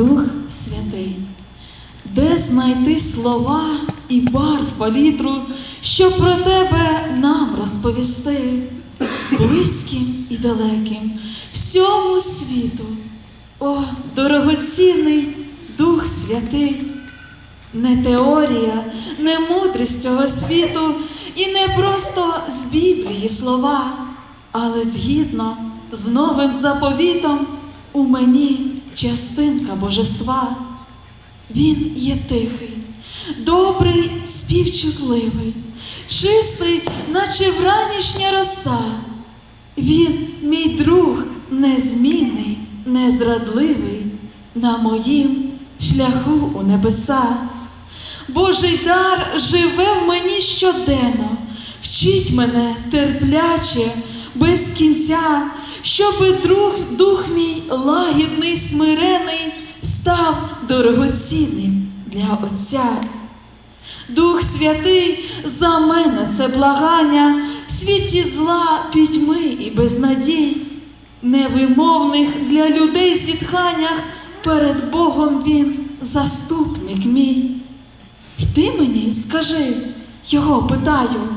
Дух Святий, де знайти слова і барв палітру, щоб про тебе нам розповісти, близьким і далеким, всьому світу, о, дорогоцінний Дух Святий, не теорія, не мудрість цього світу, і не просто з Біблії слова, але згідно з новим заповітом у мені частинка божества. Він є тихий, добрий, співчутливий, чистий, наче вранішня роса. Він мій друг незмінний, незрадливий на моїм шляху у небеса. Божий дар живе в мені щоденно, вчить мене терпляче, без кінця, щоби друг, дух мій лагідний, смирений, став дорогоцінним для Отця. Дух Святий за мене це благання, в світі зла, пітьми і безнадій, невимовних для людей зітханнях перед Богом Він заступник мій. Йди мені, скажи, його питаю.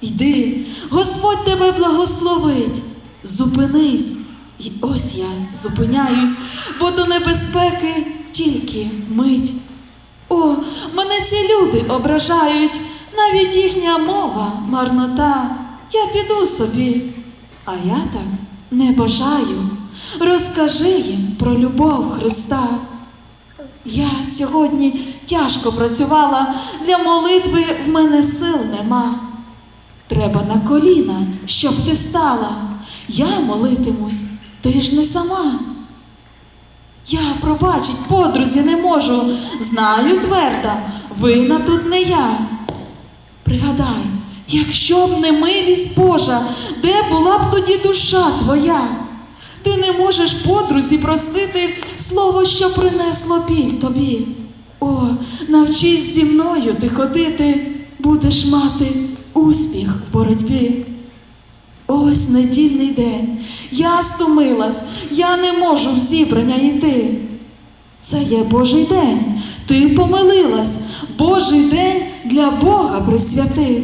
Йди, Господь тебе благословить. Зупинись. І ось я зупиняюсь, бо до небезпеки тільки мить. О, мене ці люди ображають, навіть їхня мова, марнота. Я піду собі, а я так не бажаю. Розкажи їм про любов Христа. Я сьогодні тяжко працювала, для молитви в мене сил нема. Треба на коліна, щоб ти стала. Я молитимусь, ти ж не сама. Я пробачить подрузі не можу, знаю твердо, вина тут не я. Пригадай, якщо б не милість Божа, де була б тоді душа твоя? Ти не можеш подрузі простити слово, що принесло біль тобі. О, навчись зі мною ти ходити, будеш мати успіх в боротьбі. Ось недільний день. Я стомилась, я не можу в зібрання йти. Це є Божий день. Ти помилилась. Божий день для Бога присвяти.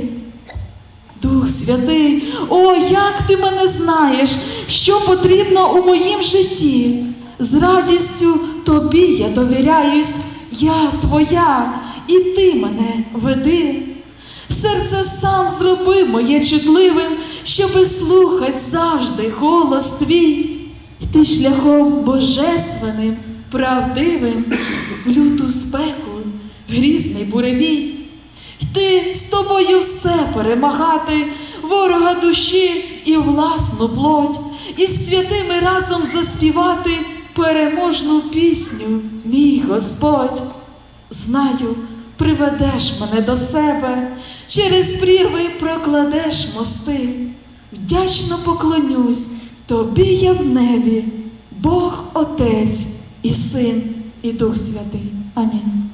Дух Святий, о, як ти мене знаєш, що потрібно у моїм житті. З радістю тобі я довіряюсь, я твоя, і ти мене веди. Серце сам зроби моє чутливим, щоби слухать завжди голос твій, йти шляхом божественним, правдивим, в люту спеку, грізний буревій. Йти з тобою все перемагати, ворога душі і власну плоть, і з святими разом заспівати переможну пісню, мій Господь. Знаю, приведеш мене до себе, через прірви прокладеш мости. Вдячно поклонюсь, тобі я в небі, Бог Отець і Син, і Дух Святий. Амінь.